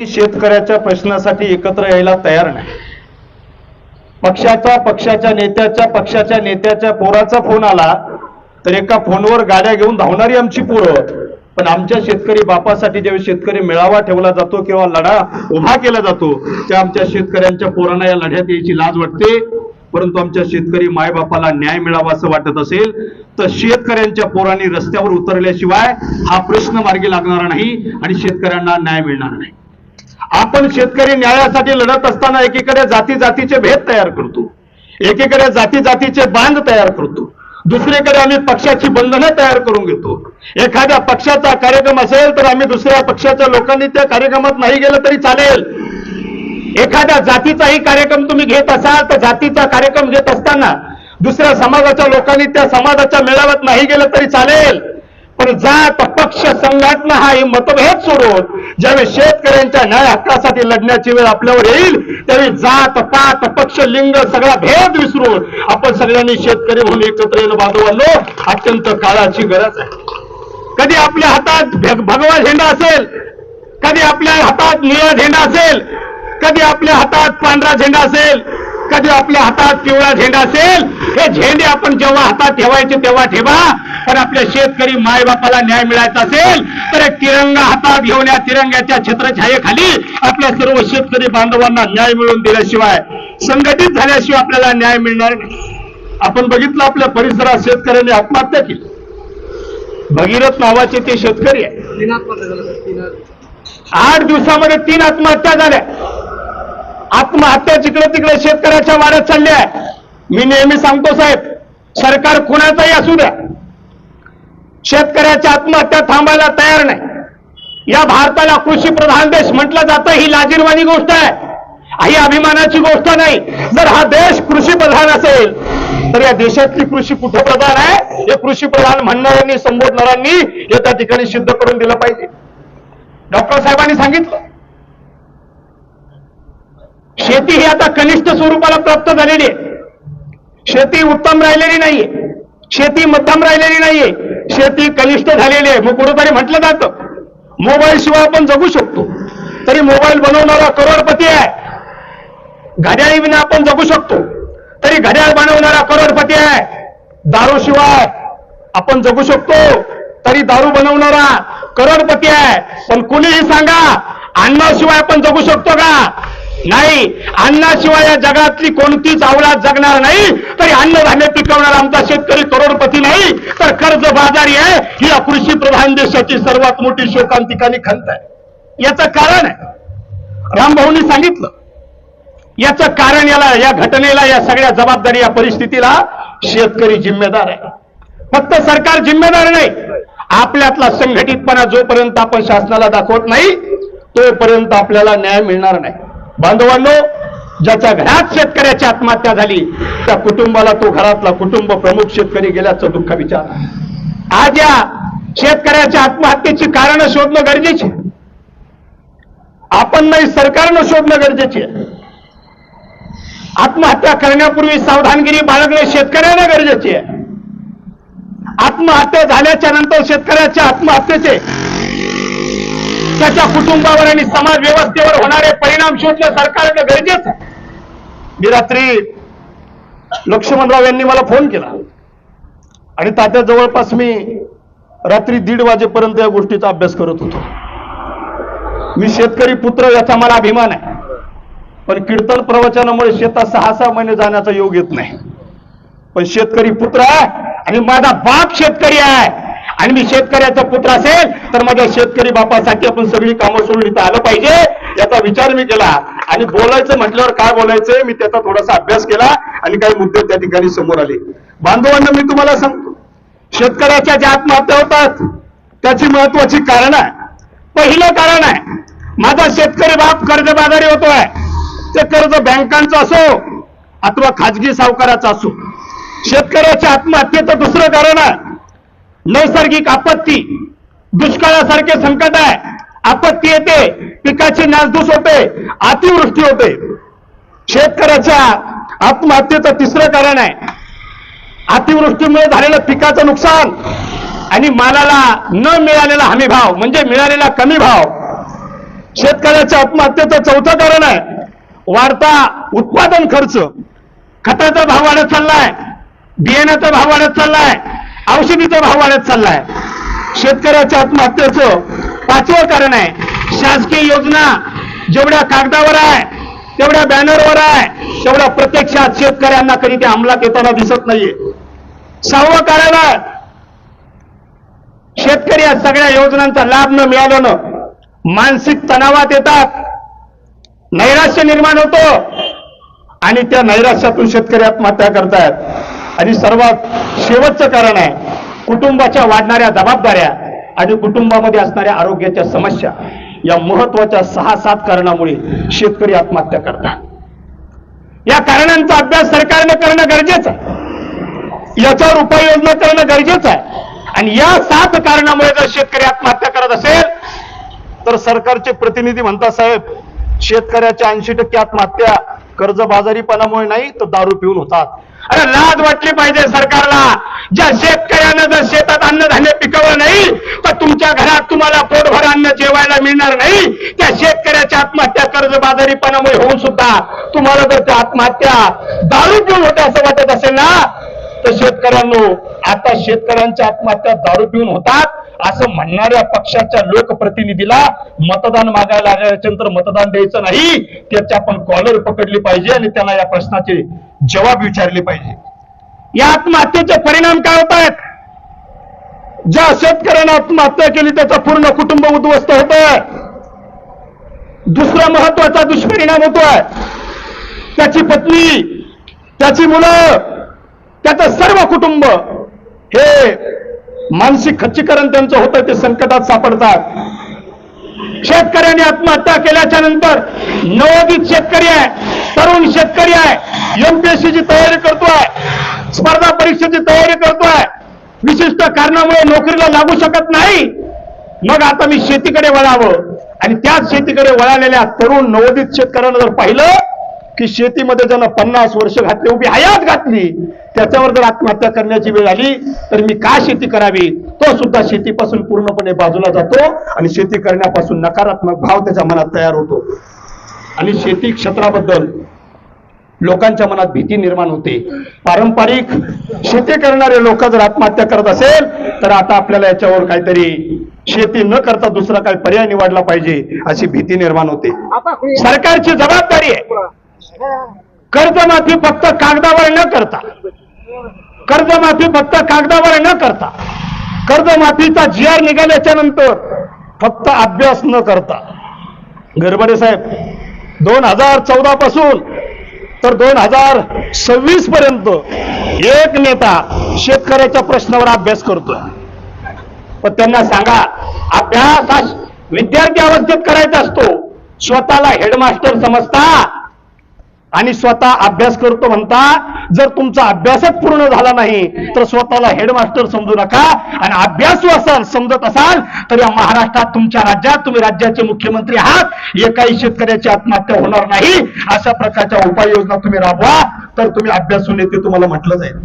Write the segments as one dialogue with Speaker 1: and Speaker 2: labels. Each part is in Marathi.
Speaker 1: शेतकऱ्याच्या प्रश्नासाठी एकत्र यायला तयार नाही. पक्षाचा पक्षाच्या नेत्याच्या पक्षाच्या नेत्याच्या पोराचा फोन आला तर एका फोनवर गाड्या घेऊन धावणारी आमची पोरं. पण आमच्या शेतकरी बापासाठी ज्यावेळी शेतकरी मेळावा ठेवला जातो किंवा लढा उभा केला जातो त्या आमच्या शेतकऱ्यांच्या पोरांना या लढ्यात यायची लाज वाटते. परंतु आमच्या शेतकरी मायबापाला न्याय मिळावा असं वाटत असेल तर शेतकऱ्यांच्या पोरांनी रस्त्यावर उतरल्याशिवाय हा प्रश्न मार्गी लागणार नाही आणि शेतकऱ्यांना न्याय मिळणार नाही. आपण शेतकरी न्यायासाठी लढत असताना एकीकडे जाती जातीचे भेद तयार करतो. एकीकडे जाती जातीचे बांध तयार करतो. दुसरीकडे आम्ही पक्षाची बंधनं तयार करून घेतो. एखाद्या पक्षाचा कार्यक्रम असेल तर आम्ही दुसऱ्या पक्षाच्या लोकांनी त्या कार्यक्रमात नाही गेलं तरी चालेल. एखाद्या जातीचाही कार्यक्रम तुम्ही घेत असाल तर जातीचा कार्यक्रम घेत असताना दुसऱ्या समाजाच्या लोकांनी त्या समाजाच्या मेळाव्यात नाही गेलं तरी चालेल. पण जात पक्ष संघटना हा हे मतभेद सोडून ज्यावेळी शेतकऱ्यांच्या न्याय हक्कासाठी लढण्याची वेळ आपल्यावर येईल त्यावेळी जात पात पक्ष लिंग सगळा भेद विसरून आपण सगळ्यांनी शेतकरी म्हणून एकत्र येणं बांधवांनो अत्यंत काळाची गरज आहे. कधी आपल्या हातात भग- भगवा झेंडा असेल कधी आपल्या हातात निळा झेंडा असेल कधी आपल्या हातात पांढरा झेंडा असेल कधी आपल्या हातात पिवळा झेंडा असेल हे झेंडे आपण जेव्हा हातात ठेवायचे तेव्हा ठेवा. पण आपल्या शेतकरी मायबापाला न्याय मिळायचा असेल तर एक तिरंगा हातात घेऊन या तिरंग्याच्या छत्रछायेखाली आपल्या सर्व शेतकरी बांधवांना न्याय मिळवून दिल्याशिवाय संघटित झाल्याशिवाय आपल्याला न्याय मिळणार नाही. आपण बघितलं आपल्या परिसरात शेतकऱ्यांनी आत्महत्या केली. भगीरथ नावाचे ते शेतकरी आहे. आठ दिवसामध्ये तीन आत्महत्या झाल्या. आत्महत्या जिकडे तिकडे शेतकऱ्याच्या वाऱ्यात चालल्या आहे. मी नेहमी सांगतो साहेब सरकार कुणाचाही असू द्या. शेतकऱ्याच्या आत्महत्या थांबायला तयार नाही. या भारताला कृषी प्रधान देश म्हटलं जातं ही लाजीरवाणी गोष्ट आहे. ही अभिमानाची गोष्ट नाही. जर हा देश कृषी प्रधान असेल तर या देशातली कृषी कुठे प्रधान आहे? हे कृषी प्रधान म्हणणाऱ्यांनी संबोधणाऱ्यांनी हे त्या ठिकाणी सिद्ध करून दिलं पाहिजे. डॉक्टर साहेबांनी सांगितलं शेती ही आता कनिष्ठ स्वरूपाला प्राप्त झालेली आहे. शेती उत्तम राहिलेली नाहीये. शेती मध्यम राहिलेली नाहीये. शेती कनिष्ठ झालेली आहे. मग कुठेतरी म्हटलं जातं. मोबाईल शिवाय आपण जगू शकतो. तरी मोबाईल बनवणारा करोडपती आहे. घड्याळी विना आपण जगू शकतो. तरी घड्याळ बनवणारा करोडपती आहे. दारू शिवाय आपण जगू शकतो. तरी दारू बनवणारा करोडपती आहे. पण कुणीही सांगा अन्नाशिवाय आपण जगू शकतो का? नाही अन्नाशिवाय या जगातली कोणतीच औलाद जगणार नाही. तरी अन्नधान्य पिकवणारा आमचा शेतकरी करोडपती नाही. तर कर्ज बाजारी आहे. ही या कृषी प्रधान देशाची सर्वात मोठी शोकांतिकानी खंत आहे. याचं कारण आहे. रामभाऊनी सांगितलं. याचं कारण याला या घटनेला या सगळ्या जबाबदारी या परिस्थितीला शेतकरी जिम्मेदार आहे. फक्त सरकार जिम्मेदार नाही. आपल्यातला संघटितपणा जोपर्यंत आपण शासनाला दाखवत नाही तोपर्यंत आपल्याला न्याय मिळणार नाही. बांधवांनो ज्याच्या घरात शेतकऱ्याची आत्महत्या झाली त्या कुटुंबाला तो घरातला कुटुंब प्रमुख शेतकरी गेल्याचं दुःख विचार आज या शेतकऱ्याच्या आत्महत्येची कारण शोधणं गरजेचे आपण नाही सरकारनं शोधणं गरजेचे आत्महत्या करण्यापूर्वी सावधानगिरी बाळगणं शेतकऱ्यांना गरजेचे आहे. आत्महत्या झाल्याच्यानंतर शेतकऱ्याच्या आत्महत्येचे त्याच्या कुटुंबावर आणि समाज व्यवस्थेवर होणारे परिणाम शोधणं सरकारनं गरजेचं आहे. मी रात्री लक्ष्मणराव यांनी मला फोन केला. आणि तात्या जवळपास मी रात्री दीड वाजेपर्यंत या गोष्टीचा अभ्यास करत होतो. मी शेतकरी पुत्र याचा मला अभिमान आहे. पण कीर्तन प्रवचनामुळे शेतात सहा सहा महिने जाण्याचा योग येत नाही. पण शेतकरी पुत्र आहे आणि माझा बाप शेतकरी आहे. आणि मी शेतकऱ्याचा पुत्र असेल तर माझ्या शेतकरी बापासाठी आपण सगळी कामं सोडून इथं आलं पाहिजे याचा विचार मी केला. आणि बोलायचं म्हटल्यावर काय बोलायचंय मी त्याचा थोडासा अभ्यास केला आणि काही मुद्दे त्या ठिकाणी समोर आले. बांधवांना मी तुम्हाला सांगतो शेतकऱ्याच्या ज्या आत्महत्या होतात त्याची महत्वाची कारण आहे. पहिलं कारण आहे माझा शेतकरी बाप कर्जबाजारी होतोय. ते कर्ज बँकांचं असो अथवा खाजगी सावकाराचं असो. शेतकऱ्याच्या आत्महत्येचं दुसरं कारण आहे नैसर्गिक आपत्ती दुष्काळासारखे संकट आहे. आपत्ती येते पिकाची नासधूस होते अतिवृष्टी होते. शेतकऱ्याच्या आत्महत्येचं तिसरं कारण आहे. अतिवृष्टीमुळे झालेलं पिकाचं नुकसान आणि मालाला न मिळालेला हमी भाव म्हणजे मिळालेला कमी भाव. शेतकऱ्याच्या आत्महत्येचं चौथं कारण आहे. वाढता उत्पादन खर्च. खताचा भाव वाढत चाललाय. बियाण्याचा भाव वाढत चाललाय. औषधीचा भाव वाढत चाललाय. शेतकऱ्याच्या आत्महत्येचं पाचवं कारण आहे. शासकीय योजना जेवढ्या कागदावर आहे तेवढ्या बॅनरवर आहे तेवढ्या प्रत्यक्षात शेतकऱ्यांना कधी ते अंमलात येताना दिसत नाहीये. सहावं कारण शेतकरी या सगळ्या योजनांचा लाभ न मिळाल्यानं मानसिक तणावात येतात. नैराश्य निर्माण होतो. आणि त्या नैराश्यातून शेतकरी आत्महत्या करतायत. आणि सर्वात शेवटचं कारण आहे कुटुंबाच्या वाढणाऱ्या जबाबदाऱ्या आणि कुटुंबामध्ये असणाऱ्या आरोग्याच्या समस्या या महत्त्वाच्या सहा सात कारणामुळे शेतकरी आत्महत्या करतात. या कारणांचा अभ्यास सरकारनं करणं गरजेचं आहे. याच्यावर उपाययोजना करणं गरजेचं आहे. आणि या सात कारणामुळे जर शेतकरी आत्महत्या करत असेल तर सरकारचे प्रतिनिधी म्हणतात साहेब शेतकऱ्याच्या ऐंशी टक्के आत्महत्या कर्जबाजारीपणामुळे नाही तर दारू पिऊन होतात. अरे लाज वाटली पाहिजे सरकारला. ज्या शेतकऱ्यानं जर शेतात अन्नधान्य पिकवलं नाही तर तुमच्या घरात तुम्हाला पोटभर अन्न जेवायला मिळणार नाही. त्या शेतकऱ्याच्या आत्महत्या कर्जबाजारीपणामुळे होऊन सुद्धा तुम्हाला जर त्या आत्महत्या दारू पिऊन होते असं वाटत असेल ना तर शेतकऱ्यांनो आता शेतकऱ्यांच्या आत्महत्या दारू पिऊन होतात असं म्हणणाऱ्या पक्षाच्या लोकप्रतिनिधीला मतदान मागायला लागल्यानंतर मतदान द्यायचं नाही त्याची आपण कॉलर पकडली पाहिजे आणि त्यांना या प्रश्नाचे जवाब विचारले पाहिजे. या आत्महत्येचे परिणाम काय होत आहेत ज्या शेतकऱ्यानं आत्महत्या केली त्याचं पूर्ण कुटुंब उद्ध्वस्त होत दुसरा महत्त्वाचा दुष्परिणाम होतोय. त्याची पत्नी त्याची मुलं कुटुंब हे मानसिक खच्चीकरण त्यांचं होतं ते संकटात सापडतात. शेतकऱ्यांनी आत्महत्या केल्याच्यानंतर नवोदित शेतकरी आहे तरुण शेतकरी आहे एमपीएससीची तयारी करतोय स्पर्धा परीक्षेची तयारी करतोय. विशिष्ट कारणामुळे नोकरीला लागू शकत नाही. मग आता मी शेतीकडे वळावं. आणि त्याच शेतीकडे वळालेल्या तरुण नवोदित शेतकऱ्यांना जर पाहिलं की शेतीमध्ये ज्यांना पन्नास वर्ष घातली उभी हयात घातली त्याच्यावर जर आत्महत्या करण्याची वेळ आली तर मी का शेती करावी? तो सुद्धा शेतीपासून पूर्णपणे बाजूला जातो आणि शेती करण्यापासून नकारात्मक भाव त्याच्या मनात तयार होतो. आणि शेती क्षेत्राबद्दल लोकांच्या मनात भीती निर्माण होते. पारंपरिक शेती करणारे लोक जर आत्महत्या करत असेल तर आता आपल्याला याच्यावर काहीतरी शेती न करता दुसरा काही पर्याय निवडला पाहिजे अशी भीती निर्माण होते. सरकारची जबाबदारी आहे. कर्जमाफी फक्त कागदावर न करता. कर्जमाफी फक्त कागदावर न करता. कर्जमाफीचा जी आर निघाल्याच्या नंतर फक्त अभ्यास न करता. गरबडे साहेब दोन हजार चौदा पासून तर दोन हजार सव्वीस पर्यंत एक नेता शेतकऱ्याच्या प्रश्नावर अभ्यास करतोय. पण त्यांना सांगा अभ्यास हा विद्यार्थी अवस्थेत करायचा असतो. स्वतःला हेडमास्टर समजता आणि स्वतः अभ्यास करतो म्हणता जर तुमचा अभ्यासच पूर्ण झाला नाही तर स्वतःला हेडमास्टर समजू नका. आणि अभ्यासू असाल समजत असाल तर या महाराष्ट्रात तुमच्या राज्यात तुम्ही राज्याचे मुख्यमंत्री आहात. एकाही शेतकऱ्याची आत्महत्या होणार नाही. अशा प्रकारच्या उपाययोजना तुम्ही राबवा. तर तुम्ही अभ्यासू नेते तुम्हाला म्हटलं जाईल.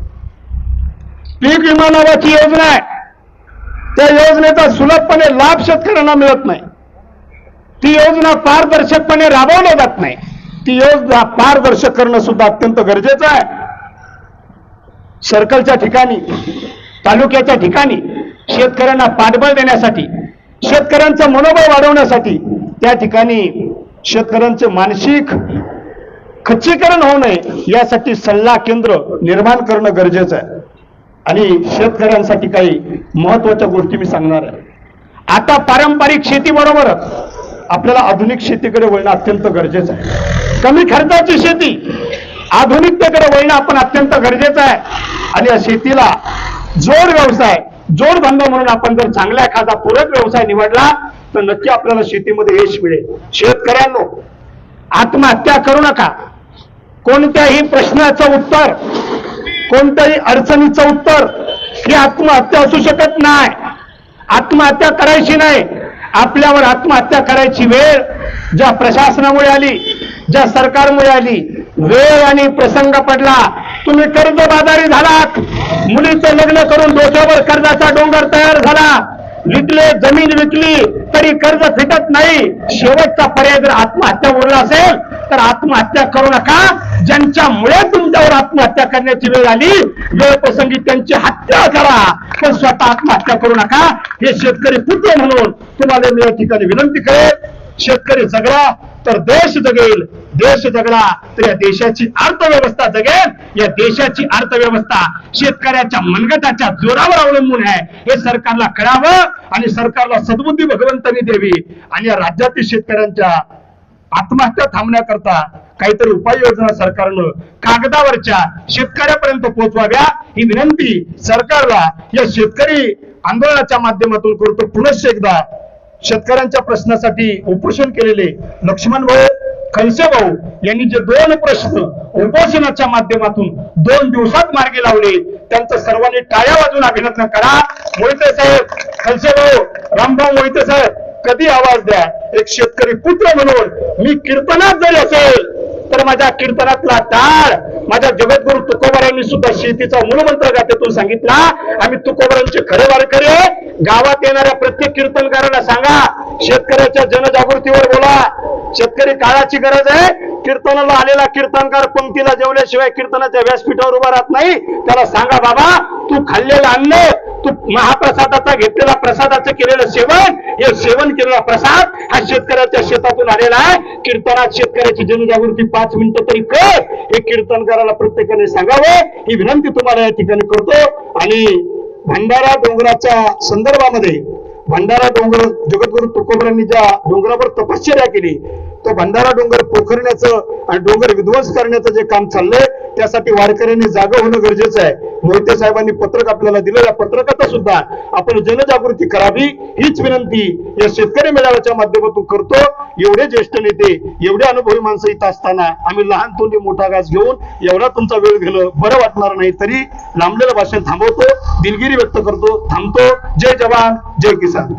Speaker 1: पीक विमा नावाची योजना आहे. त्या योजनेचा सुलभपणे लाभ शेतकऱ्यांना मिळत नाही. ती योजना पारदर्शकपणे राबवल्या जात नाही. ती योजना पारदर्शक करणं सुद्धा अत्यंत गरजेचं आहे. सर्कलच्या ठिकाणी तालुक्याच्या ठिकाणी शेतकऱ्यांना पाठबळ देण्यासाठी शेतकऱ्यांचं मनोबल वाढवण्यासाठी त्या ठिकाणी शेतकऱ्यांचे मानसिक खच्चीकरण होऊ नये यासाठी सल्ला केंद्र निर्माण करणं गरजेचं आहे. आणि शेतकऱ्यांसाठी काही महत्त्वाच्या गोष्टी मी सांगणार आहे. आता पारंपरिक शेतीबरोबरच आपल्याला आधुनिक शेतीकडे वळणं अत्यंत गरजेचं आहे. कमी खर्चाची शेती आधुनिकतेकडे वळणं आपण अत्यंत गरजेचं आहे. आणि या शेतीला जोड व्यवसाय जोडधंदा म्हणून आपण जर चांगला एखादा पूरक व्यवसाय निवडला तर नक्की आपल्याला शेतीमध्ये यश मिळेल. शेतकऱ्यांनो आत्महत्या करू नका. कोणत्याही प्रश्नाचं उत्तर कोणत्याही अडचणीचं उत्तर ही आत्महत्या असू शकत नाही. आत्महत्या करायची नाही. आपल्यावर आत्महत्या करायची वेळ ज्या प्रशासनामुळे आली ज्या सरकारमुळे आली वेळ आणि प्रसंग पडला. तुम्ही कर्जबाजारी झालात. मुलीचं लग्न करून डोक्यावर कर्जाचा डोंगर तयार झाला. विकले जमीन विकली तरी कर्ज फिटत नाही. शेवटचा पर्याय जर आत्महत्या उरला असेल तर आत्महत्या करू नका. ज्यांच्यामुळे तुमच्यावर आत्महत्या करण्याची वेळ आली वेळ प्रसंगी त्यांची हत्या करा. पण स्वतः आत्महत्या करू नका. हे शेतकरी पुत्र म्हणून तुम्हाला मी या ठिकाणी विनंती करेल शेतकरी जगला तर देश जगेल. देश जगला तर या देशाची अर्थव्यवस्था जगेल. या देशाची अर्थव्यवस्था शेतकऱ्याच्या मनगटाच्या जोरावर अवलंबून आहे. हे सरकारला कळावं आणि सरकारला सद्बुद्धी भगवंतांनी द्यावी. आणि या राज्यातील शेतकऱ्यांच्या आत्महत्या थांबण्याकरता काहीतरी उपाययोजना सरकारनं कागदावरच्या शेतकऱ्यापर्यंत पोहोचवाव्या ही विनंती सरकारला. या शेतकरी आंदोलनाच्या माध्यमातून करतो. पुनश्च एकदा शेतकऱ्यांच्या प्रश्नासाठी उपोषण केलेले लक्ष्मण भाऊ खलसे भाऊ यांनी जे दोन प्रश्न उपोषणाच्या माध्यमातून दोन दिवसात मार्गी लावले त्यांचं सर्वांनी टाळ्या वाजून अभिनंदन करा. मोहिते साहेब खलसे भाऊ रामभाऊ मोहिते साहेब कधी आवाज द्या? एक शेतकरी पुत्र म्हणून मी कीर्तनात जरी असेल तर माझ्या कीर्तनातला टाळ माझ्या जगद्गुरु तुकोबारांनी सुद्धा शेतीचा मूलमंत्र गात्यातून सांगितला. आम्ही तुकोबारांचे खरे वारकरी गावात येणाऱ्या प्रत्येक कीर्तनकाराला सांगा शेतकऱ्याच्या जनजागृतीवर बोला. शेतकरी काळाची गरज आहे. कीर्तनाला आलेला कीर्तनकार पंक्तीला जेवल्याशिवाय कीर्तनाच्या व्यासपीठावर उभा राहत नाही. त्याला सांगा बाबा तू खाल्लेलं अन्न तू महाप्रसादाचा घेतलेला प्रसादाचं केलेलं सेवन हे सेवन केलेला प्रसाद हा शेतकऱ्याच्या शेतातून आलेला आहे. कीर्तनात शेतकऱ्याची जनजागृती पाच मिनिटं तरी कर. हे कीर्तनकाराला प्रत्येकाने सांगावं. ही विनंती तुम्हाला या ठिकाणी करतो. आणि भंडारा डोंगराच्या संदर्भामध्ये भंडारा डोंगर जगद्गुरु तुकोबरांनी ज्या डोंगरावर तपश्चर्या केली तो भंडारा डोंगर पोखरण्याचं आणि डोंगर विध्वंस करण्याचं जे काम चाललंय त्यासाठी वारकऱ्यांनी जागा होणं गरजेचं आहे. मोहिते साहेबांनी पत्रक आपल्याला दिलं. या पत्रकात सुद्धा आपण जनजागृती करावी हीच विनंती या शेतकरी मेळाव्याच्या माध्यमातून करतो. एवढे ज्येष्ठ नेते एवढे अनुभवी माणसं इथं असताना आम्ही लहान तोंडी मोठा घास घेऊन एवढा तुमचा वेळ गेलं बरं वाटणार नाही तरी लांबलेलं भाषण थांबवतो. दिलगिरी व्यक्त करतो. थांबतो. जय जवान जय किसान.